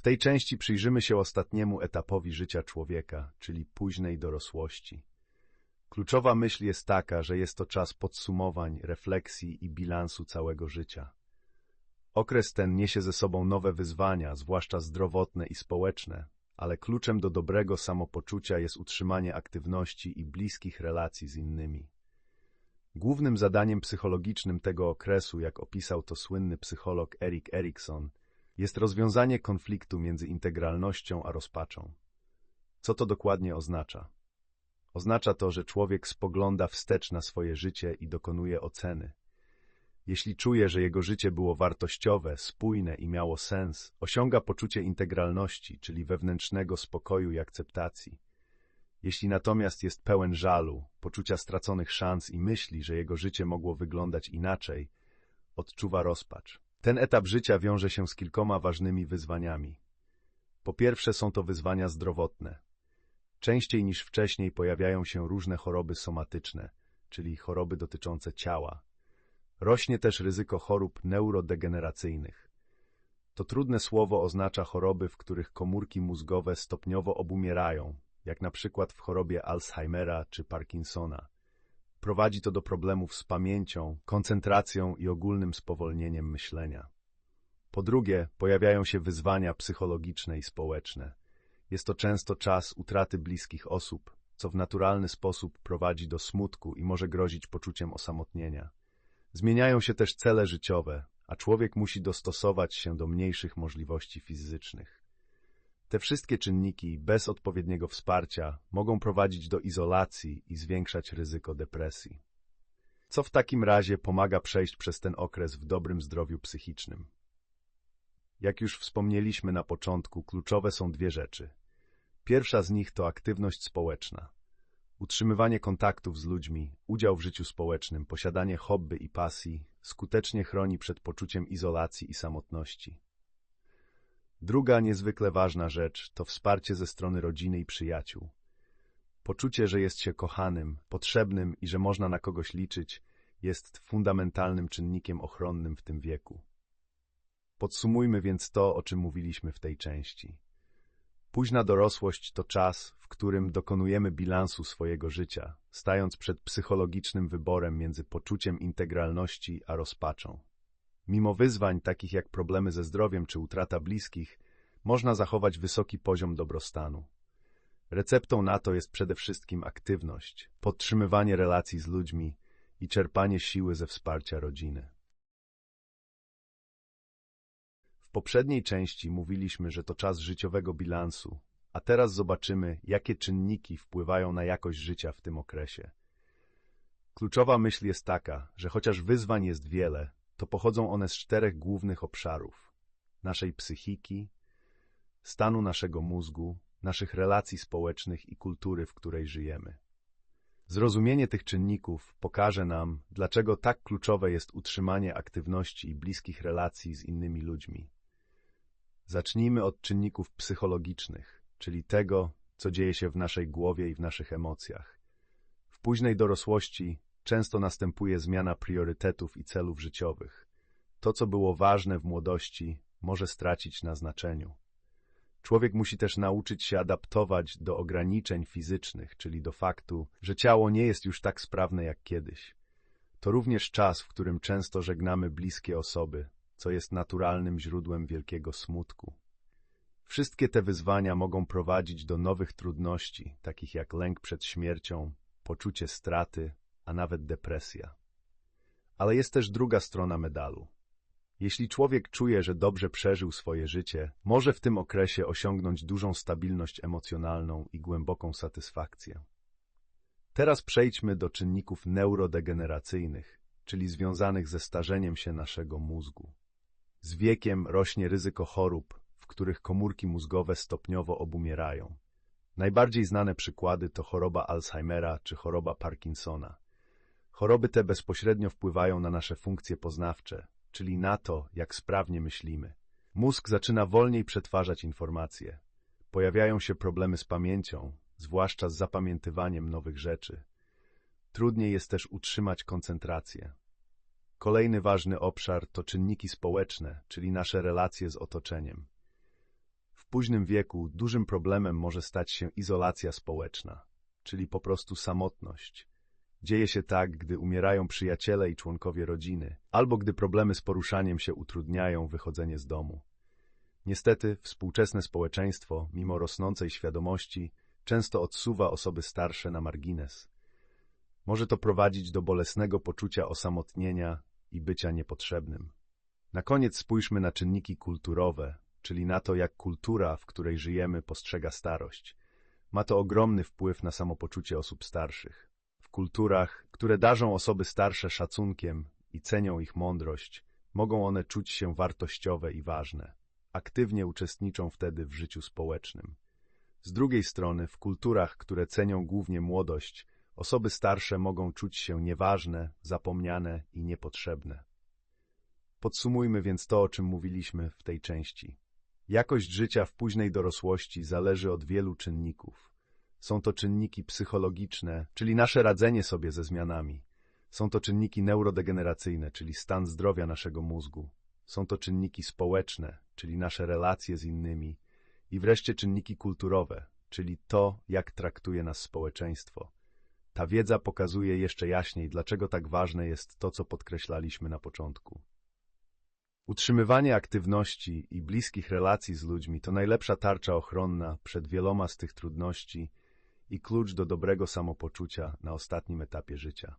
W tej części przyjrzymy się ostatniemu etapowi życia człowieka, czyli późnej dorosłości. Kluczowa myśl jest taka, że jest to czas podsumowań, refleksji i bilansu całego życia. Okres ten niesie ze sobą nowe wyzwania, zwłaszcza zdrowotne i społeczne, ale kluczem do dobrego samopoczucia jest utrzymanie aktywności i bliskich relacji z innymi. Głównym zadaniem psychologicznym tego okresu, jak opisał to słynny psycholog Erik Erikson, jest rozwiązanie konfliktu między integralnością a rozpaczą. Co to dokładnie oznacza? Oznacza to, że człowiek spogląda wstecz na swoje życie i dokonuje oceny. Jeśli czuje, że jego życie było wartościowe, spójne i miało sens, osiąga poczucie integralności, czyli wewnętrznego spokoju i akceptacji. Jeśli natomiast jest pełen żalu, poczucia straconych szans i myśli, że jego życie mogło wyglądać inaczej, odczuwa rozpacz. Ten etap życia wiąże się z kilkoma ważnymi wyzwaniami. Po pierwsze są to wyzwania zdrowotne. Częściej niż wcześniej pojawiają się różne choroby somatyczne, czyli choroby dotyczące ciała. Rośnie też ryzyko chorób neurodegeneracyjnych. To trudne słowo oznacza choroby, w których komórki mózgowe stopniowo obumierają, jak na przykład w chorobie Alzheimera czy Parkinsona. Prowadzi to do problemów z pamięcią, koncentracją i ogólnym spowolnieniem myślenia. Po drugie, pojawiają się wyzwania psychologiczne i społeczne. Jest to często czas utraty bliskich osób, co w naturalny sposób prowadzi do smutku i może grozić poczuciem osamotnienia. Zmieniają się też cele życiowe, a człowiek musi dostosować się do mniejszych możliwości fizycznych. Te wszystkie czynniki bez odpowiedniego wsparcia mogą prowadzić do izolacji i zwiększać ryzyko depresji. Co w takim razie pomaga przejść przez ten okres w dobrym zdrowiu psychicznym? Jak już wspomnieliśmy na początku, kluczowe są dwie rzeczy. Pierwsza z nich to aktywność społeczna. Utrzymywanie kontaktów z ludźmi, udział w życiu społecznym, posiadanie hobby i pasji skutecznie chroni przed poczuciem izolacji i samotności. Druga niezwykle ważna rzecz to wsparcie ze strony rodziny i przyjaciół. Poczucie, że jest się kochanym, potrzebnym i że można na kogoś liczyć, jest fundamentalnym czynnikiem ochronnym w tym wieku. Podsumujmy więc to, o czym mówiliśmy w tej części. Późna dorosłość to czas, w którym dokonujemy bilansu swojego życia, stając przed psychologicznym wyborem między poczuciem integralności a rozpaczą. Mimo wyzwań takich jak problemy ze zdrowiem czy utrata bliskich, można zachować wysoki poziom dobrostanu. Receptą na to jest przede wszystkim aktywność, podtrzymywanie relacji z ludźmi i czerpanie siły ze wsparcia rodziny. W poprzedniej części mówiliśmy, że to czas życiowego bilansu, a teraz zobaczymy, jakie czynniki wpływają na jakość życia w tym okresie. Kluczowa myśl jest taka, że chociaż wyzwań jest wiele, to pochodzą one z czterech głównych obszarów: naszej psychiki, stanu naszego mózgu, naszych relacji społecznych i kultury, w której żyjemy. Zrozumienie tych czynników pokaże nam, dlaczego tak kluczowe jest utrzymanie aktywności i bliskich relacji z innymi ludźmi. Zacznijmy od czynników psychologicznych, czyli tego, co dzieje się w naszej głowie i w naszych emocjach. W późnej dorosłości często następuje zmiana priorytetów i celów życiowych. To, co było ważne w młodości, może stracić na znaczeniu. Człowiek musi też nauczyć się adaptować do ograniczeń fizycznych, czyli do faktu, że ciało nie jest już tak sprawne jak kiedyś. To również czas, w którym często żegnamy bliskie osoby, co jest naturalnym źródłem wielkiego smutku. Wszystkie te wyzwania mogą prowadzić do nowych trudności, takich jak lęk przed śmiercią, poczucie straty, a nawet depresja. Ale jest też druga strona medalu. Jeśli człowiek czuje, że dobrze przeżył swoje życie, może w tym okresie osiągnąć dużą stabilność emocjonalną i głęboką satysfakcję. Teraz przejdźmy do czynników neurodegeneracyjnych, czyli związanych ze starzeniem się naszego mózgu. Z wiekiem rośnie ryzyko chorób, w których komórki mózgowe stopniowo obumierają. Najbardziej znane przykłady to choroba Alzheimera czy choroba Parkinsona. Choroby te bezpośrednio wpływają na nasze funkcje poznawcze, czyli na to, jak sprawnie myślimy. Mózg zaczyna wolniej przetwarzać informacje. Pojawiają się problemy z pamięcią, zwłaszcza z zapamiętywaniem nowych rzeczy. Trudniej jest też utrzymać koncentrację. Kolejny ważny obszar to czynniki społeczne, czyli nasze relacje z otoczeniem. późnym wieku dużym problemem może stać się izolacja społeczna, czyli po prostu samotność. Dzieje się tak, gdy umierają przyjaciele i członkowie rodziny, albo gdy problemy z poruszaniem się utrudniają wychodzenie z domu. Niestety, współczesne społeczeństwo, mimo rosnącej świadomości, często odsuwa osoby starsze na margines. Może to prowadzić do bolesnego poczucia osamotnienia i bycia niepotrzebnym. Na koniec spójrzmy na czynniki kulturowe, czyli na to, jak kultura, w której żyjemy, postrzega starość. Ma to ogromny wpływ na samopoczucie osób starszych. Kulturach, które darzą osoby starsze szacunkiem i cenią ich mądrość, mogą one czuć się wartościowe i ważne. Aktywnie uczestniczą wtedy w życiu społecznym. Z drugiej strony, w kulturach, które cenią głównie młodość, osoby starsze mogą czuć się nieważne, zapomniane i niepotrzebne. Podsumujmy więc to, o czym mówiliśmy w tej części. Jakość życia w późnej dorosłości zależy od wielu czynników. Są to czynniki psychologiczne, czyli nasze radzenie sobie ze zmianami. Są to czynniki neurodegeneracyjne, czyli stan zdrowia naszego mózgu. Są to czynniki społeczne, czyli nasze relacje z innymi. I wreszcie czynniki kulturowe, czyli to, jak traktuje nas społeczeństwo. Ta wiedza pokazuje jeszcze jaśniej, dlaczego tak ważne jest to, co podkreślaliśmy na początku. Utrzymywanie aktywności i bliskich relacji z ludźmi to najlepsza tarcza ochronna przed wieloma z tych trudności i klucz do dobrego samopoczucia na ostatnim etapie życia.